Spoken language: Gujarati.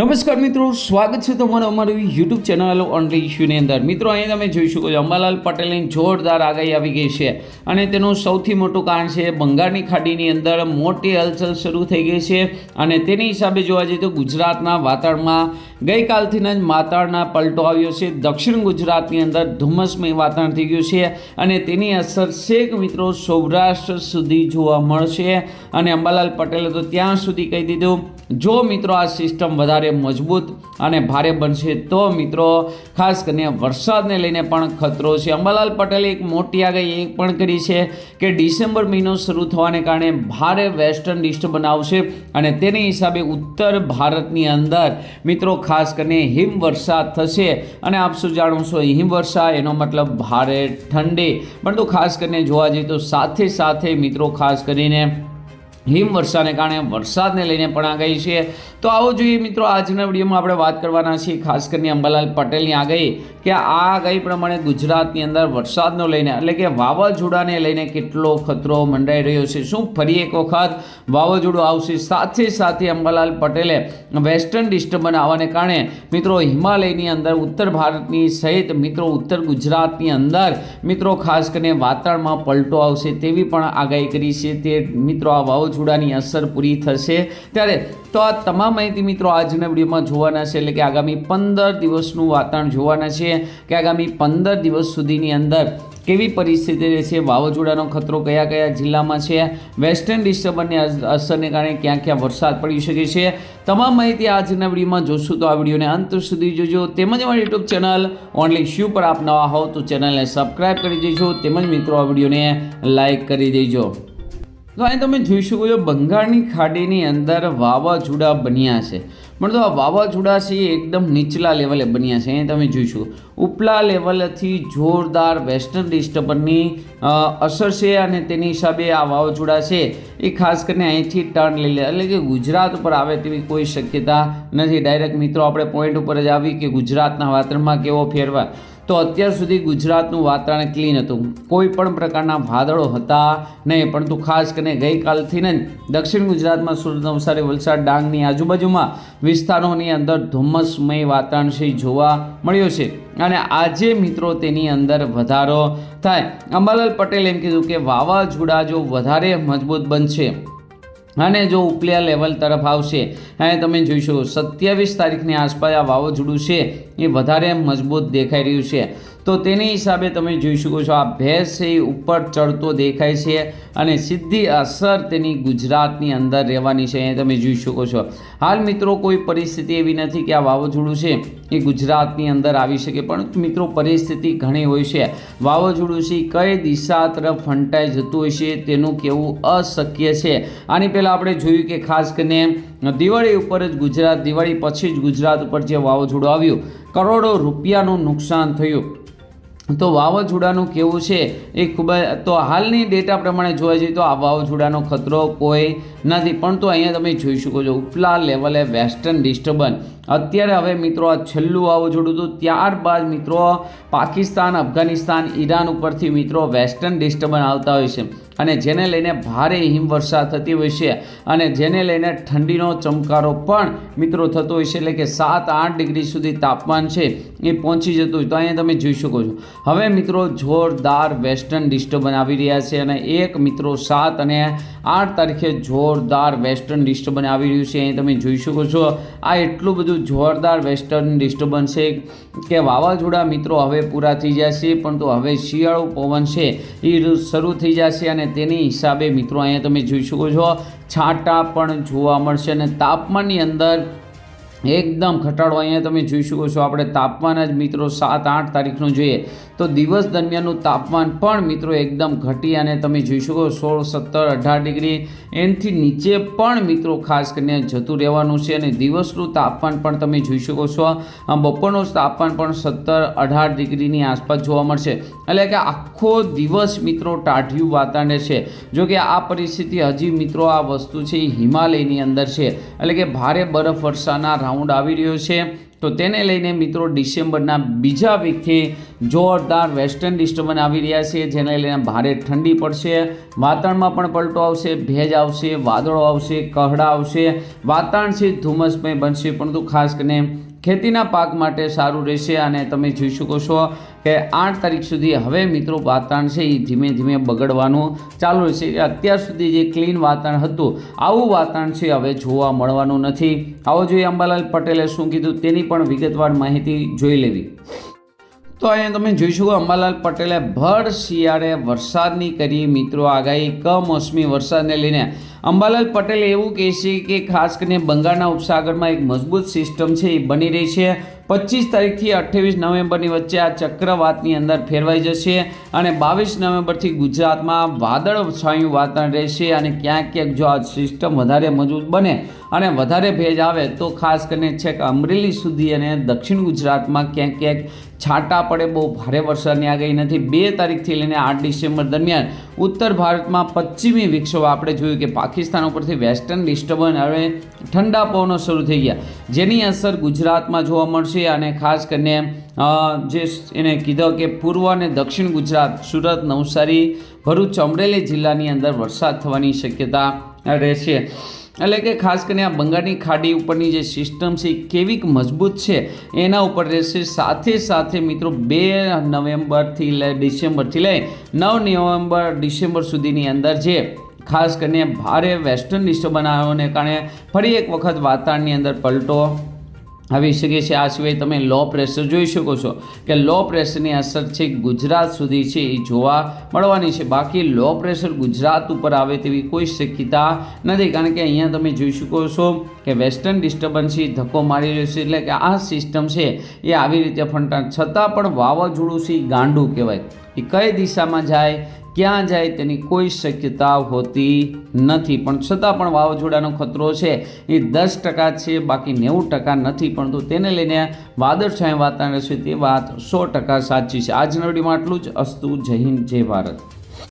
નમસ્કાર મિત્રો, સ્વાગત છે તમારું અમારી યુટ્યુબ ચેનલ ઓનલી ઇશ્યુની અંદર. મિત્રો અહીં તમે જોઈ શકો છો, અંબાલાલ પટેલની જોરદાર આગાહી આવી ગઈ છે અને તેનું સૌથી મોટું કારણ છે બંગાળની ખાડીની અંદર મોટી હલચલ શરૂ થઈ ગઈ છે અને તેની હિસાબે જોવા જઈએ તો ગુજરાતના વાતાવરણમાં ગઈકાલથી જ માતાળના પલટો આવ્યો છે. દક્ષિણ ગુજરાતની અંદર ધુમ્મસમય વાતાવરણ થઈ ગયું છે અને તેની અસર છેક મિત્રો સૌરાષ્ટ્ર સુધી જોવા મળશે. અને અંબાલાલ પટેલે તો ત્યાં સુધી કહી દીધું, જો મિત્રો આ સિસ્ટમ વધારે મજબૂત અને ભારે બનશે તો મિત્રો ખાસ કરીને વરસાદને લઈને પણ ખતરો છે. અંબાલાલ પટેલે એક મોટી આગાહી એ પણ કરી છે કે ડિસેમ્બર મહિનો શરૂ થવાને કારણે ભારે વેસ્ટર્ન ડિસ્ટર્બન આવશે અને તેની હિસાબે ઉત્તર ભારતની અંદર મિત્રો ખાસ કરીને હિમવર્ષા થશે. અને આપ શું જાણો છો હિમવર્ષા, એનો મતલબ ભારે ઠંડી. પરંતુ ખાસ કરીને જોવા જઈએ તો સાથે સાથે મિત્રો, ખાસ કરીને હિમવર્ષાને કારણે વરસાદને લઈને પણ આગાહી છે. તો આવો જોઈએ મિત્રો, આજના વિડીયોમાં આપણે વાત કરવાના છીએ ખાસ કરીને અંબાલાલ પટેલની આગાહી કે આ આગાહી પ્રમાણે ગુજરાતની અંદર વરસાદનો લઈને, એટલે કે વાવાઝોડાને લઈને કેટલો ખતરો મંડાઈ રહ્યો છે. શું ફરી એક વખત વાવાઝોડું આવશે? સાથે સાથે અંબાલાલ પટેલે વેસ્ટર્ન ડિસ્ટર્બન આવવાને કારણે મિત્રો હિમાલયની અંદર, ઉત્તર ભારતની સહિત મિત્રો ઉત્તર ગુજરાતની અંદર મિત્રો ખાસ કરીને વાતાવરણમાં પલટો આવશે તેવી પણ આગાહી કરી છે. તે મિત્રો આ વાવાઝોડાની અસર પૂરી થશે. ત્યારે તો આ તમામ માહિતી મિત્રો આજના વિડીયોમાં જોવાના છે, એટલે કે આગામી પંદર દિવસનું વાતાવરણ જોવાના છે કે આગામી પંદર દિવસ સુધીની અંદર કેવી પરિસ્થિતિ રહેશે, વાવાઝોડાનો ખતરો કયા કયા જિલ્લામાં છે વેસ્ટર્ન ડિસ્ટર્બન્સની અસરને કારણે ક્યાં ક્યાં વરસાદ પડી શકે છે, તમામ માહિતી આજના વિડીયોમાં જોશું. તો આ વિડીયોને અંત સુધી જોજો. તેમજ અમારી યુટ્યુબ ચેનલ ઓનલી શ્યુ પર આપ નવા હોવ તો ચેનલને સબસ્ક્રાઈબ કરી દેજો. તેમજ મિત્રો, આ વિડીયોને લાઇક કરી દેજો. તો અહીં તમે જોઈ શકો બંગાળની ખાડીની અંદર વાવાઝોડા બન્યા છે. પણ તો આ વાવાઝોડા છે એ એકદમ નીચલા લેવલે બન્યા છે. અહીં તમે જોઈ શકો ઉપલા લેવલથી જોરદાર વેસ્ટર્ન ડિસ્ટર્બન્સની અસર છે અને તેની હિસાબે આ વાવાઝોડા છે એ ખાસ કરીને અહીંથી ટર્ન લઈ લે. એટલે કે ગુજરાત ઉપર આવે તેવી કોઈ શક્યતા નથી. ડાયરેક્ટ મિત્રો, આપણે પોઈન્ટ ઉપર જ આવી કે ગુજરાતના વાતાવરણમાં કેવો ફેરફાર. તો અત્યાર સુધી ગુજરાતનું વાતાવરણ ક્લીન હતું. કોઈ પણ પ્રકારના વાદળો હતા નહીં, પરંતુ ખાસ કરીને ગઈકાલથી ને દક્ષિણ ગુજરાતમાં સુરત, નવસારી, વલસાડ, ડાંગની આજુબાજુમાં વિસ્તારોની અંદર ધુમ્મસમય વાતાવરણ છે, જોવા મળ્યો છે. અને આજે મિત્રો તેની અંદર વધારો થાય. અંબાલાલ પટેલ એમ કીધું કે વાવાઝોડા જો વધારે મજબૂત બનશે અને જો ઉપલ્યા લેવલ તરફ આવશે અને તમે જોઈશો સત્યાવીસ તારીખની આસપાસ આ વાવાઝોડું છે, એ વધારે મજબૂત દેખાઈ રહ્યું છે. તો તેની હિસાબે તમે જોઈ શકો છો આ ભેંસ એ ઉપર ચડતો દેખાય છે અને સીધી અસર તેની ગુજરાતની અંદર રહેવાની છે એ તમે જોઈ શકો છો. હાલ મિત્રો કોઈ પરિસ્થિતિ એવી નથી કે આ વાવાઝોડું છે, એ ગુજરાતની અંદર આવી શકે પણ મિત્રો પરિસ્થિતિ ઘણી હોય છે. વાવાઝોડું છે કઈ દિશા તરફ ફંટાઈ જતું હોય છે તેનું કહેવું અશક્ય છે. આની પહેલાં આપણે જોયું કે ખાસ કરીને દિવાળી ઉપર જ ગુજરાત, દિવાળી પછી જ ગુજરાત ઉપર જે વાવાઝોડું આવ્યું કરોડો રૂપિયાનું નુકસાન થયું. તો વાવાઝોડાનું કેવું છે એ ખૂબ જ, તો હાલની ડેટા પ્રમાણે જોવા જઈએ તો આ વાવાઝોડાનો ખતરો કોઈ નથી. પણ તો અહીંયા તમે જોઈ શકો છો ઉપલા લેવલે વેસ્ટર્ન ડિસ્ટર્બન્સ અત્યારે હવે મિત્રો આ છેલ્લું વાવાઝોડું હતું. ત્યારબાદ મિત્રો પાકિસ્તાન, અફઘાનિસ્તાન, ઈરાન ઉપરથી મિત્રો વેસ્ટર્ન ડિસ્ટર્બન્સ આવતા હોય છે અને જેને લઈને ભારે હિમવર્ષા થતી હોય છે અને જેને લઈને ઠંડીનો ચમકારો પણ મિત્રો થતો હોય છે. એટલે કે સાત આઠ ડિગ્રી સુધી તાપમાન છે એ પહોંચી જતું હોય તો અહીંયા તમે જોઈ શકો છો. હવે મિત્રો જોરદાર વેસ્ટર્ન ડિસ્ટર્બન્સ આવી રહ્યા છે અને એક મિત્રો સાત અને આઠ તારીખે જોરદાર વેસ્ટર્ન ડિસ્ટર્બન્સ આવી રહ્યું છે. અહીં તમે જોઈ શકો છો આ એટલું બધું જોરદાર વેસ્ટર્ન ડિસ્ટર્બન્સ છે કે વાવાઝોડા મિત્રો હવે પૂરા થઈ જશે, પરંતુ હવે શિયાળો પવન છે, એ શરૂ થઈ જશે અને તેની હિસાબે મિત્રો અહીંયા તમે જોઈ શકો છો, છાંટા પણ જોવા મળશે અને તાપમાનની અંદર એકદમ ઘટાડો અહીંયા તમે જોઈ શકો છો. આપણે તાપમાન જ મિત્રો સાત આઠ તારીખનું જોઈએ તો દિવસ દરમિયાનનું તાપમાન પણ મિત્રો એકદમ ઘટી અને તમે જોઈ શકો સોળ, સત્તર, અઢાર ડિગ્રી એનથી નીચે પણ મિત્રો ખાસ કરીને જતું રહેવાનું છે અને દિવસનું તાપમાન પણ તમે જોઈ શકો છો. બપોરનું તાપમાન પણ સત્તર, અઢાર ડિગ્રીની આસપાસ જોવા મળશે. એટલે કે આખો દિવસ મિત્રો ટાઢિયું વાતાવરણ છે જો કે આ પરિસ્થિતિ હજી મિત્રો આ વસ્તુ છે એ હિમાલયની અંદર છે. એટલે કે ભારે બરફ વર્ષાના રાઉન્ડ આવી રહ્યો છે. તો તેને લઈને મિત્રો ડિસેમ્બરના બીજા વીકથી જોરદાર વેસ્ટર્ન ડિસ્ટર્બન્સ આવી રહ્યા છે, જેને લઈને ભારે ઠંડી પડશે. વાતાવરણમાં પણ પલટો આવશે, ભેજ આવશે, વાદળો આવશે, કહડા આવશે. વાતાવરણ છે ધુમ્મસમય બનશે, પરંતુ ખાસ કરીને ખેતીના પાક માટે સારું રહેશે અને તમે જોઈ શકો છો કે આઠ તારીખ સુધી હવે મિત્રો વાતાવરણ છે એ ધીમે ધીમે બગડવાનું ચાલુ રહેશે. અત્યાર સુધી જે ક્લીન વાતાવરણ હતું, આવું વાતાવરણ છે હવે જોવા મળવાનું નથી. આવો જોઈએ અંબાલાલ પટેલે શું કીધું તેની પણ વિગતવાર માહિતી જોઈ લેવી. તો અહીંયા તમે જોઈશું અંબાલાલ પટેલે ભર શિયાળે વરસાદની કરી. મિત્રો, આગાહી કમોસમી વરસાદને લઈને અંબાલાલ પટેલે એવું કહે છે કે ખાસ કરીને બંગાળના ઉપસાગરમાં એક મજબૂત સિસ્ટમ છે, એ બની રહી છે. પચીસ તારીખથી અઠ્ઠાવીસ નવેમ્બરની વચ્ચે આ ચક્રવાતની અંદર ફેરવાઈ જશે અને બાવીસ નવેમ્બરથી ગુજરાતમાં વાદળ છાયું વાતાવરણ રહેશે અને ક્યાંક ક્યાંક જો આ સિસ્ટમ વધારે મજબૂત બને અને વધારે ભેજ આવે તો ખાસ કરીને છેક અમરેલી સુધી અને દક્ષિણ ગુજરાતમાં ક્યાંક ક્યાંક છાંટા પડે બહુ ભારે વરસાદની આગાહી નથી. બે તારીખથી લઈને આઠ ડિસેમ્બર દરમિયાન ઉત્તર ભારતમાં પશ્ચિમી વિક્ષોભ. આપણે જોયું કે પાકિસ્તાન ઉપરથી વેસ્ટર્ન ડિસ્ટર્બન્સ હવે ઠંડા પવનો શરૂ થઈ ગયા. જેની અસર ગુજરાતમાં જોવા મળશે અને ખાસ કરીને જે એને કીધો કે પૂર્વ અને દક્ષિણ ગુજરાત, સુરત, નવસારી, ભરૂચ, અમરેલી જિલ્લાની અંદર વરસાદ થવાની શક્યતા રહેશે. એટલે કે ખાસ કરીને આ બંગાળની ખાડી ઉપરની જે સિસ્ટમ છે એ કેવીક મજબૂત છે, એના ઉપર રહેશે સાથે સાથે મિત્રો બે નવેમ્બરથી લઈ ડિસેમ્બરથી લઈ નવ નવેમ્બર, ડિસેમ્બર સુધીની અંદર જે ખાસ કરીને ભારે વેસ્ટર્ન ડિસ્ટર્બન્સ આવ્યોને કારણે ફરી એક વખત વાતાવરણની અંદર પલટો આવી શકે છે આ સિવાય તમે લો પ્રેશર જોઈ શકો છો કે લો પ્રેશરની અસર છે ગુજરાત સુધી છે એ જોવા મળવાની છે. બાકી લો પ્રેશર ગુજરાત ઉપર આવે તેવી કોઈ શક્યતા નથી. કારણ કે અહીંયા તમે જોઈ શકો છો કે વેસ્ટર્ન ડિસ્ટર્બન્સથી ધક્કો મારી રહ્યો છે. એટલે કે આ સિસ્ટમ છે એ આવી રીતે ફંટા છતાં પણ વાવાઝોડું છે ગાંડું કહેવાય. એ કઈ દિશામાં જાય, ક્યાં જાય તેની કોઈ શક્યતા હોતી નથી. પણ છતાં પણ વાવાઝોડાનો ખતરો છે, એ દસ ટકા છે, બાકી નેવું ટકા નથી. પરંતુ તેને લઈને વાદળછાયા વાતાવરણ છે તે વાત સો ટકા સાચી છે. આજના વિડીયોમાં આટલું જ. અસ્તુ, જય હિન્દ, જય ભારત.